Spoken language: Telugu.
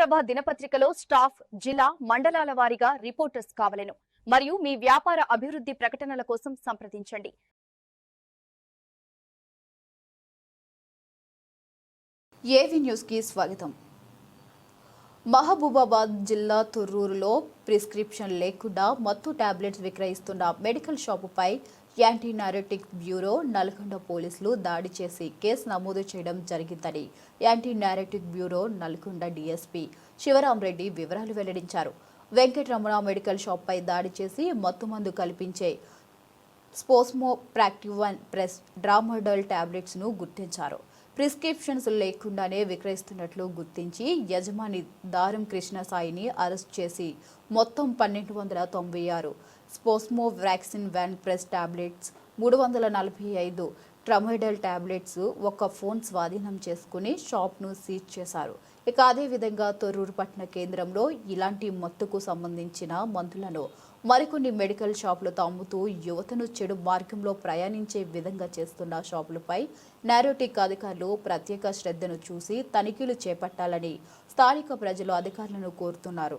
ప్రభ దినపత్రికలో స్టాఫ్ జిల్లా మండలాల వారీగా రిపోర్టర్స్ కావలను. మరియు మీ వ్యాపార అభివృద్ధి ప్రకటనల కోసం సంప్రదించండి. ఏవి న్యూస్ స్వాగతం. మహబూబాబాద్ జిల్లా తొర్రూరులో ప్రిస్క్రిప్షన్ లేకుండా మత్తు టాబ్లెట్స్ విక్రయిస్తున్న మెడికల్ షాపుపై యాంటీ నారోటిక్ బ్యూరో నల్గొండ పోలీసులు దాడి చేసి కేసు నమోదు చేయడం జరిగిందని anti narcotic bureau Nalgonda DSP Sivaramareddy వివరాలు వెల్లడించారు. వెంకటరమణ మెడికల్ షాప్పై దాడి చేసి మత్తుమందు కల్పించే స్పోస్మో ప్రాక్టివన్ ప్రెస్ డ్రామోడల్ టాబ్లెట్స్ను గుర్తించారు. ప్రిస్క్రిప్షన్స్ లేకుండానే విక్రయిస్తున్నట్లు గుర్తించి యజమాని దారం కృష్ణసాయిని అరెస్ట్ చేసి మొత్తం పన్నెండు వందల తొంభై ఆరు స్పోస్మో వ్యాక్సిన్ వ్యాన్ ప్రెస్ టాబ్లెట్స్ మూడు వందల నలభై ఐదు ట్రమైడల్ టాబ్లెట్స్ ఒక ఫోన్ స్వాధీనం చేసుకుని షాప్ను సీజ్ చేశారు. ఇక అదేవిధంగా తొర్రూరు పట్టణ కేంద్రంలో ఇలాంటి మత్తుకు సంబంధించిన మందులను మరికొన్ని మెడికల్ షాపులు అమ్ముతూ యువతను చెడు మార్గంలో ప్రయాణించే విధంగా చేస్తున్న షాపులపై నారోటిక్ అధికారులు ప్రత్యేక శ్రద్ధను చూసి తనిఖీలు చేపట్టాలని స్థానిక ప్రజలు అధికారులను కోరుతున్నారు.